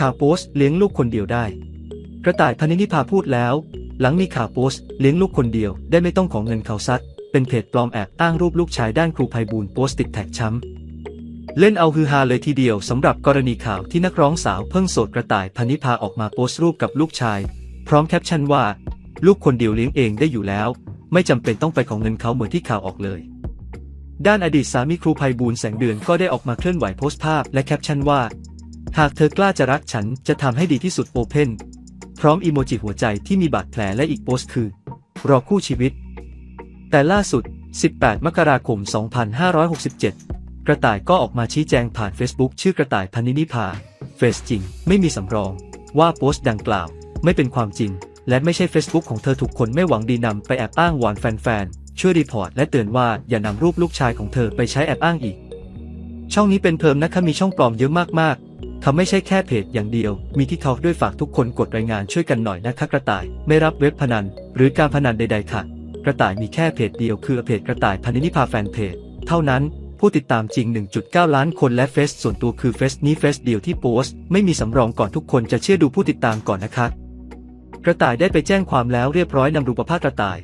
ข่าวโพสต์เลี้ยงลูกคนเดียวได้ กระต่ายพนินิพาพูดแล้ว หลังมีข่าวโพสต์เลี้ยงลูกคนเดียวได้ไม่ต้องของเงินเขาซัดเป็นเพจปลอมแอบอ้างรูปลูกชายด้านครูไพบูลโพสต์ติดแท็กช้ำ เล่นเอาฮือฮาเลยทีเดียวสำหรับกรณีข่าวที่นักร้องสาวเพิ่งโสดกระต่ายพนิพาออกมาโพสต์รูปกับลูกชาย พร้อมแคปชั่นว่า ลูกคนเดียวเลี้ยงเองได้อยู่แล้ว ไม่จำเป็นต้องไปของเงินเขาเหมือนที่ข่าวออกเลย ด้านอดีตสามีครูไพบูลแสงเดือนก็ได้ออกมาเคลื่อนไหวโพสต์ภาพและแคปชั่นว่า หากเธอกล้าจะรักฉันจะทำให้ดีที่สุดโอเพนพร้อมอีโมจิหัวใจที่มีบาดแผลและอีกโพสต์คือ รอคู่ชีวิต แต่ล่าสุด 18 มกราคม 2567 กระต่ายก็ออกมาชี้แจงผ่าน Facebook ชื่อกระต่ายพนินิพาเฟซจริง ไม่มีสำรอง ว่าโพสต์ดังกล่าว ไม่เป็นความจริง และไม่ใช่ Facebook ของเธอถูกคนไม่หวังดีนำไปแอบอ้างหวานแฟนๆช่วยรีพอร์ตและเตือนว่าอย่านำรูปลูกชายของเธอไปใช้แอบอ้างอีก ช่องนี้เป็นเพิ่มนะคะมีช่องปลอมเยอะมากๆ เขาไม่ใช่แค่เพจอย่างเดียว มีที่ทอกด้วยฝากทุกคนกดรายงานช่วยกันหน่อยนะคะกระต่าย ไม่รับเว็บพนัน หรือการพนันใด ๆ ค่ะ กระต่ายมีแค่เพจเดียวคือเพจกระต่ายพนินิพาแฟนเพจ เท่านั้น ผู้ติดตามจริง 1.9 ล้านคนและเฟซส่วนตัวคือเฟซนี้เฟซเดียวที่โพสต์ไม่มีสำรองก่อนทุกคนจะเชื่อดูผู้ติดตามก่อนนะคะ กระต่ายได้ไปแจ้งความแล้วเรียบร้อยนำรูปภาพกระต่าย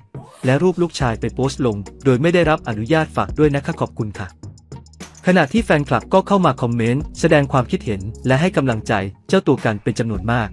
และรูปลูกชายไปโพสต์ลง โดยไม่ได้รับอนุญาตฝากด้วยนะคะขอบคุณค่ะ ขณะที่แฟนคลับก็เข้ามาคอมเมนต์แสดงความคิดเห็นและให้กำลังใจเจ้าตัวกันเป็นจำนวนมาก